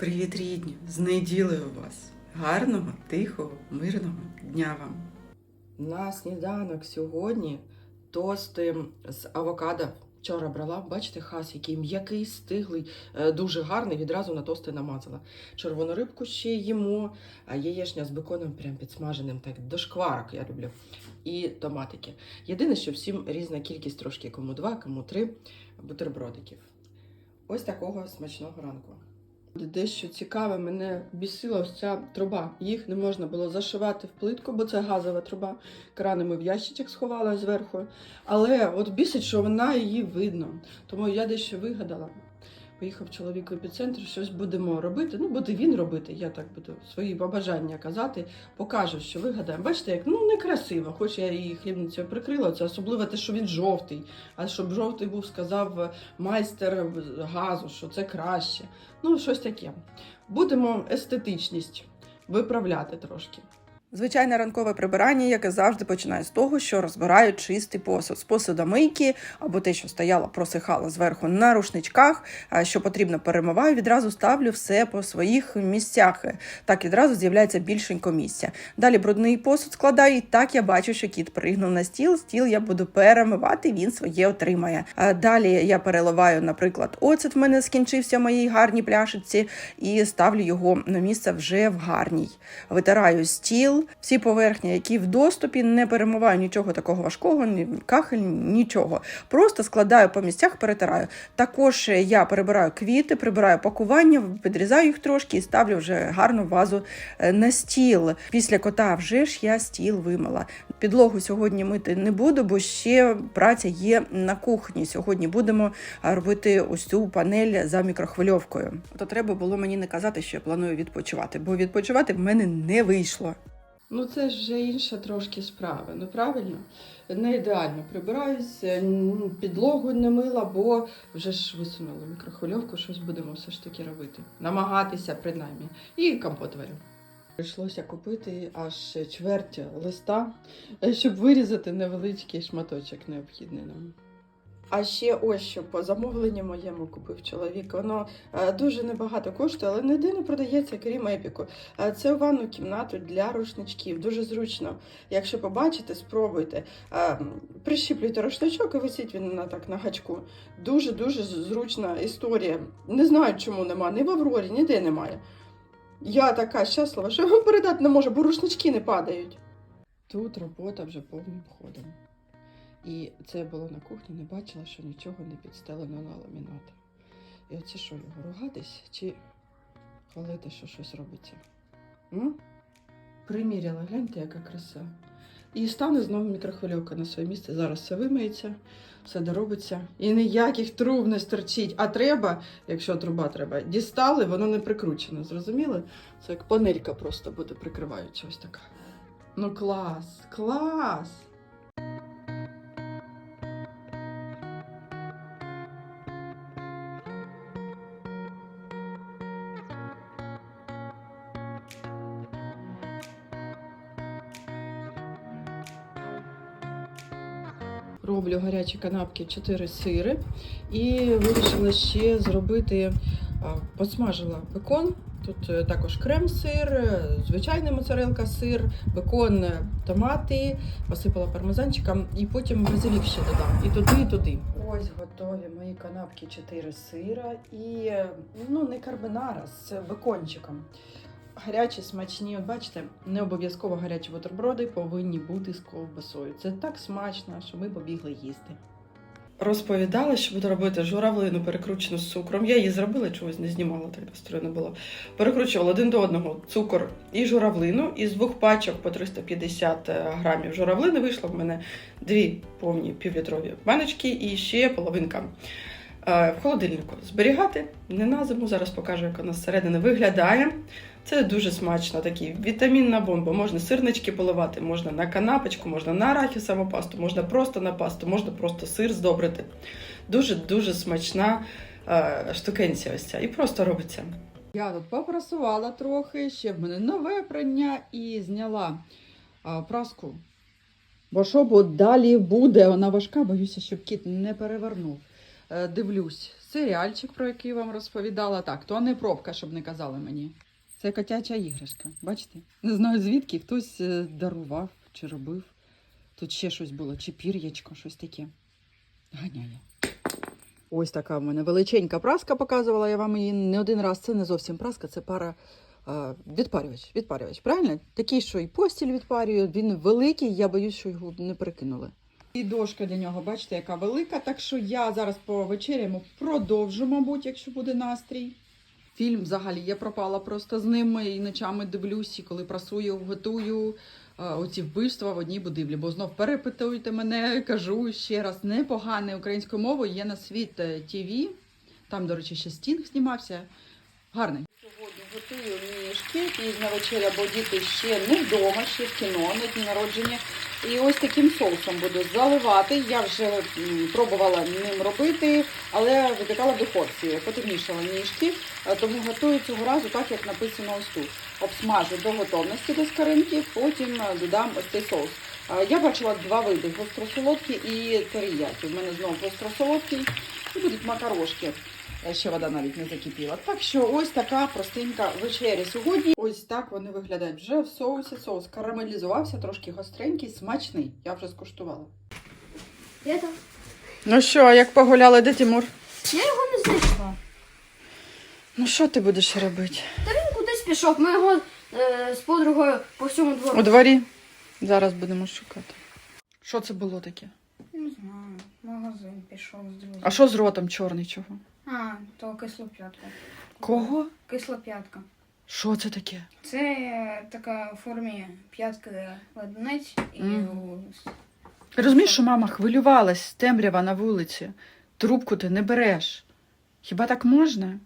Привіт, рідні! З неділею вас! Гарного, тихого, мирного дня вам! На сніданок сьогодні тости з авокадо. Вчора брала, бачите, хас, який м'який, стиглий, е, дуже гарний, відразу на тости намазала. Червону рибку ще їмо, а яєчня з беконом прям підсмаженим, так до шкварок я люблю. І томатики. Єдине, що всім різна кількість, трошки кому два, кому три бутербродиків. Ось такого смачного ранку. Дещо цікаве мене бісила ось ця труба. Їх не можна було зашивати в плитку, бо це газова труба. Крани ми в ящичок сховали зверху. Але от бісить, що вона її видно. Тому я дещо вигадала. Поїхав чоловік в епіцентр, щось будемо робити. Ну, буде він робити, я так буду свої побажання казати, покажу, що вигадаємо. Бачите, як ну некрасиво, хоч я її хлібницею прикрила, це особливо те, що він жовтий. А щоб жовтий був, сказав майстер газу, що це краще. Ну, щось таке. Будемо естетичність виправляти трошки. Звичайне ранкове прибирання, яке завжди починає з того, що розбираю чистий посуд з посудомийки або те, що стояло, просихало зверху на рушничках, що потрібно перемиваю, відразу ставлю все по своїх місцях. Так відразу з'являється більшенько місця. Далі брудний посуд складаю, і так я бачу, що кіт пригнув на стіл. Стіл я буду перемивати, він своє отримає. Далі я переливаю, наприклад, оцет в мене скінчився в моїй гарній пляшиці, і ставлю його на місце вже в гарній. Витираю стіл, всі поверхні, які в доступі, не перемиваю нічого такого важкого, ні кахель, нічого. Просто складаю по місцях, перетираю. Також я перебираю квіти, прибираю пакування, підрізаю їх трошки і ставлю вже гарну вазу е, на стіл. Після кота вже ж я стіл вимила. Підлогу сьогодні мити не буду, бо ще праця є на кухні. Сьогодні будемо робити ось цю панель за мікрохвильовкою. То треба було мені не казати, що я планую відпочивати, бо відпочивати в мене не вийшло. Ну, це ж вже інша трошки справа. Ну правильно? Не ідеально прибираюсь, підлогу не мила, бо вже ж висунула мікрохвильовку, щось будемо все ж таки робити. Намагатися принаймні. І компот варю. Прийшлося купити аж чверть листа, е, щоб вирізати невеличкий шматочок необхідний нам. А ще ось що по замовленню моєму купив чоловік. Воно е, дуже небагато коштує, але ніде не продається, крім епіку. Е, Це ванну кімнату для рушничків. Дуже зручно. Якщо побачите, спробуйте. Е, Прищіплюйте рушничок і висіть він на так на гачку. Дуже дуже зручна історія. Не знаю, чому нема. Ні в Аврорі, ніде немає. Я така щаслива, що передати не можу, бо рушнички не падають. Тут робота вже повним ходом. І це було на кухні, не бачила, що нічого не підстелено на ламінат. І оце що його ругатись чи хвалити, що щось робиться? М? Приміряла, гляньте, яка краса. І стане знову мікрохвильовка на своє місце. Зараз все вимиється, все доробиться. І ніяких труб не стерчить. А треба, якщо труба треба, дістали, воно не прикручено. Зрозуміли? Це як панелька просто буде прикриваюча ось така. Ну клас, клас! Роблю гарячі канапки 4 сири і вирішила ще зробити, посмажила бекон. Тут е, також крем-сир, е, звичайний моцарелка сир, бекон, е, томати, посипала пармезанчиком і потім базилік ще додам. І туди, і туди. Ось готові мої канапки 4 сира і е, ну не карбонара з бекончиком. Гарячі, смачні, от бачите, не обов'язково гарячі бутерброди повинні бути з ковбасою. Це так смачно, що ми побігли їсти. Розповідала, що буду робити журавлину перекручену з цукром. Я її зробила, чогось не знімала, так настроєно було. Перекручувала один до одного цукор і журавлину. Із двох пачок по 350 грамів журавлини вийшло в мене дві повні півлітрові баночки і ще половинка. Е, В холодильнику зберігати не на зиму. Зараз покажу, як вона зсередини виглядає. Це дуже смачно, такий вітамінна бомба. Можна сирнички поливати, можна на канапочку, можна на арахісову пасту, можна просто на пасту, можна просто сир здобрити. Дуже-дуже смачна е, штукенція ось ця. І просто робиться. Я тут попрасувала трохи, ще в мене нове прання і зняла а, праску. Бо що бо далі буде, вона важка, боюся, щоб кіт не перевернув. Е, дивлюсь серіальчик, про який вам розповідала. Так, то не пробка, щоб не казали мені. Це котяча іграшка. Бачите? Не знаю звідки хтось е, дарував чи робив. Тут ще щось було, чи пір'ячко, щось таке. Ганяє. Ось така в мене величенька праска показувала. Я вам її не один раз. Це не зовсім праска, це пара е, відпарювач. Відпарювач, правильно? Такий, що і постіль відпарює. Він великий, я боюсь, що його не перекинули. І дошка для нього, бачите, яка велика. Так що я зараз по вечеряємо продовжу, мабуть, якщо буде настрій. Фільм взагалі я пропала просто з ними і ночами дивлюсь, і коли прасую, готую е, оці вбивства в одній будівлі. Бо знов перепитуйте мене, кажу ще раз, непогане українською мовою є на світ ТВ. Там, до речі, ще стінг знімався. Гарний. Сьогодні готую ніжки, пізня вечеря, бо діти ще не вдома, ще в кіно на дні народження. І ось таким соусом буду заливати. Я вже пробувала ним робити, але випікала в духовці. Потемнішала ніжки, е, тому готую цього разу так, як написано ось тут. Обсмажу до готовності до скаринки, потім е, додам ось цей соус. Е, Я бачила два види: гостросолодкий і теріякі. У мене знову гостросолодкий і будуть макарошки. Ще вода навіть не закипіла. Так що ось така простенька вечеря сьогодні. Ось так вони виглядають вже в соусі. Соус карамелізувався, трошки гостренький, смачний. Я вже скуштувала. Я там. Ну що, а як погуляли, де Тимур? Я його не знайшла. Ну що ти будеш робити? Він кудись пішов. Ми його е, з подругою по всьому У дворі. Зараз будемо шукати. Що це було таке? Не знаю. Магазин пішов з друзями. А що з ротом чорний чого? А, то кислоп'ятка. Кого? Кислоп'ятка. Що це таке? Це така в формі п'ятки ладунець і. Ти розумієш, що мама хвилювалась, темрява на вулиці. Трубку ти не береш. Хіба так можна?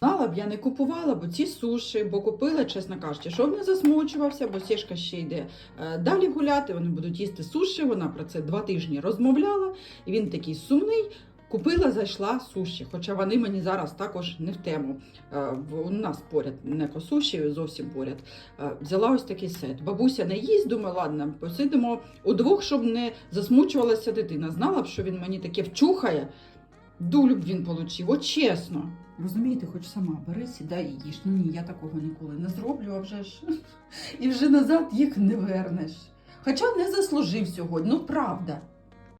Знала б, я не купувала б ці суші, бо купила, чесно кажучи, щоб не засмучувався, бо Сєшка ще йде е, далі гуляти, вони будуть їсти суші. Вона про це два тижні розмовляла, і він такий сумний. Купила, зайшла суші, хоча вони мені зараз також не в тему. Е, У нас поряд не по суші, зовсім поряд. Е, Взяла ось такий сет. Бабуся не їсть, думаю, ладно, посидимо удвох, щоб не засмучувалася дитина. Знала б, що він мені таке вчухає. Дулю б він получив, от чесно. Розумієте, хоч сама бери, сідай і їж. Ну ні, я такого ніколи не зроблю, а вже ж і вже назад їх не вернеш. Хоча не заслужив сьогодні, ну правда.